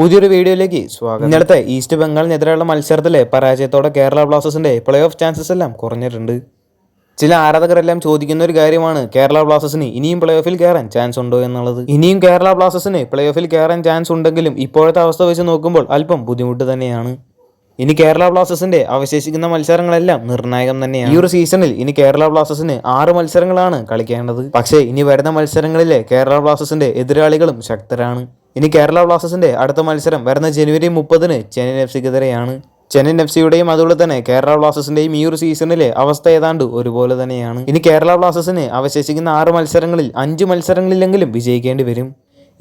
പുതിയൊരു വീഡിയോയിലേക്ക് സ്വാഗതം. ഇന്നലത്തെ ഈസ്റ്റ് ബംഗാളിനെതിരെയുള്ള മത്സരത്തിലെ പരാജയത്തോടെ കേരള ബ്ലാസ്റ്റേഴ്സിന്റെ പ്ലേ ഓഫ് ചാൻസസ് എല്ലാം കുറഞ്ഞിട്ടുണ്ട്. ചില ആരാധകരെല്ലാം ചോദിക്കുന്ന ഒരു കാര്യമാണ് കേരള ബ്ലാസ്റ്റേഴ്സിന് ഇനിയും പ്ലേ ഓഫിൽ കയറാൻ ചാൻസ് ഉണ്ടോ എന്നുള്ളത്. ഇനിയും കേരള ബ്ലാസ്റ്റേഴ്സിന് പ്ലേ ഓഫിൽ കയറാൻ ചാൻസ് ഉണ്ടെങ്കിലും ഇപ്പോഴത്തെ അവസ്ഥ വെച്ച് നോക്കുമ്പോൾ അല്പം ബുദ്ധിമുട്ട് തന്നെയാണ്. ഇനി കേരള ബ്ലാസ്റ്റേഴ്സിന്റെ അവശേഷിക്കുന്ന മത്സരങ്ങളെല്ലാം നിർണായകം തന്നെയാണ്. ഈ ഒരു സീസണിൽ ഇനി കേരള ബ്ലാസ്റ്റേഴ്സിന് ആറ് മത്സരങ്ങളാണ് കളിക്കേണ്ടത്. പക്ഷേ ഇനി വരുന്ന മത്സരങ്ങളിലെ കേരള ബ്ലാസ്റ്റേഴ്സിന്റെ എതിരാളികളും ശക്തരാണ്. ഇനി കേരള ബ്ലാസ്റ്റേഴ്സിന്റെ അടുത്ത മത്സരം വരുന്ന ജനുവരി മുപ്പതിന് ചെന്നൈയിൻ എഫ് സിക്കെതിരെയാണ്. ചെന്നൈയിൻ എഫ് സിയുടെയും അതുപോലെ തന്നെ കേരള ബ്ലാസ്റ്റേഴ്സിന്റെയും ഈ ഒരു സീസണിലെ അവസ്ഥ ഏതാണ്ട് ഒരുപോലെ തന്നെയാണ്. ഇനി കേരള ബ്ലാസ്റ്റേഴ്സിന് അവശേഷിക്കുന്ന ആറ് മത്സരങ്ങളിൽ അഞ്ച് മത്സരങ്ങളിലെങ്കിലും വിജയിക്കേണ്ടി വരും.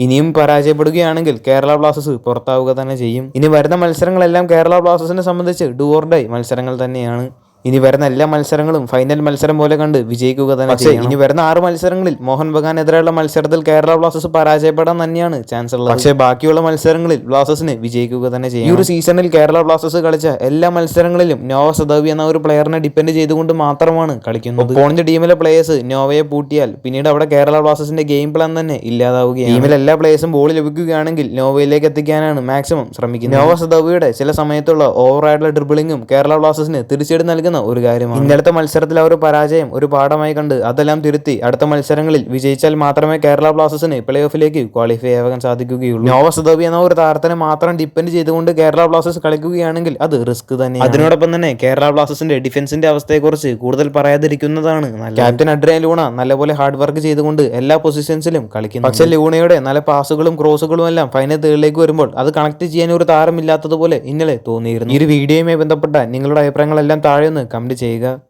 ഇനിയും പരാജയപ്പെടുകയാണെങ്കിൽ കേരള ബ്ലാസ്റ്റേഴ്സ് പുറത്താവുക തന്നെ ചെയ്യും. ഇനി വരുന്ന മത്സരങ്ങളെല്ലാം കേരള ബ്ലാസ്റ്റേഴ്സിനെ സംബന്ധിച്ച് ഡു ഓർ ഡൈ മത്സരങ്ങൾ തന്നെയാണ്. ഇനി വരുന്ന എല്ലാ മത്സരങ്ങളും ഫൈനൽ മത്സരം പോലെ കണ്ട് വിജയിക്കുക തന്നെ പക്ഷേ ഇനി വരുന്ന ആറ് മത്സരങ്ങളിൽ മോഹൻ ബഗാനെതിരെയുള്ള മത്സരത്തിൽ കേരള ബ്ലാസ്റ്റേഴ്സ് പരാജയപ്പെടാൻ തന്നെയാണ് ചാൻസ് ഉള്ളത്. പക്ഷേ ബാക്കിയുള്ള മത്സരങ്ങളിൽ ബ്ലാസ്റ്റേഴ്സിന് വിജയിക്കുക തന്നെ ചെയ്യും ഈ ഒരു സീസണിൽ കേരള ബ്ലാസ്റ്റേഴ്സ് കളിച്ച എല്ലാ മത്സരങ്ങളിലും നോവ സദവി എന്ന ഒരു പ്ലെയറിനെ ഡിപ്പെൻഡ് ചെയ്തുകൊണ്ട് മാത്രമാണ് കളിക്കുന്നത്. പോണിന്റെ ടീമിലെ പ്ലേയേഴ്സ് നോവയെ പൂട്ടിയാൽ പിന്നീട് അവിടെ കേരള ബ്ലാസ്റ്റേഴ്സിന്റെ ഗെയിം പ്ലാൻ തന്നെ ഇല്ലാതാവുകയാണ്. ടീമിലെ എല്ലാ പ്ലേയേഴ്സും ബോൾ ലഭിക്കുകയാണെങ്കിൽ നോവയിലേക്ക് എത്തിക്കാനാണ് മാക്സിമം ശ്രമിക്കുന്നത്. നോവ സദവിയുടെ ചില സമയത്തുള്ള ഓവറായിട്ടുള്ള ഡ്രിബിളിങ്ങും കേരള ബ്ലാസ്റ്റേഴ്സിന് തീർച്ചയായിട്ടും നൽകുന്ന ഒരു കാര്യമാണ്. ഇന്നലത്തെ മത്സരത്തിൽ അവർ പരാജയം ഒരു പാഠമായി കണ്ട് അതെല്ലാം തിരുത്തി അടുത്ത മത്സരങ്ങളിൽ വിജയിച്ചാൽ മാത്രമേ കേരള ബ്ലാസ്റ്റേഴ്സിന് പ്ലേ ഓഫിലേക്ക് ക്വാളിഫൈ ആവാൻ സാധിക്കുകയുള്ളൂ. നോവ സദവി എന്ന ഒരു താരത്തിനെ മാത്രം ഡിപ്പെൻഡ് ചെയ്തുകൊണ്ട് കേരള ബ്ലാസ്റ്റേഴ്സ് കളിക്കുകയാണെങ്കിൽ അത് റിസ്ക് തന്നെ അതിനോടൊപ്പം തന്നെ കേരള ബ്ലാസ്റ്റേഴ്സിന്റെ ഡിഫൻസിന്റെ അവസ്ഥയെക്കുറിച്ച് കൂടുതൽ പറയാതിരിക്കുന്നതാണ്. ക്യാപ്റ്റൻ അഡ്രിയൻ ലൂണ നല്ലപോലെ ഹാർഡ് വർക്ക് ചെയ്തുകൊണ്ട് എല്ലാ പൊസിഷൻസിലും കളിക്കുന്നു. പക്ഷെ ലൂണയുടെ നല്ല പാസുകളും ക്രോസുകളും എല്ലാം ഫൈനൽ തേളിലേക്ക് വരുമ്പോൾ അത് കണക്ട് ചെയ്യാൻ ഒരു താരമില്ലാത്തതുപോലെ ഇന്നലെ തോന്നിയിരുന്നു. ഈ ഒരു വീഡിയോയുമായി ബന്ധപ്പെട്ട നിങ്ങളുടെ അഭിപ്രായങ്ങളെല്ലാം താഴെ ഒന്ന് കമന്റ് ചെയ്യുക.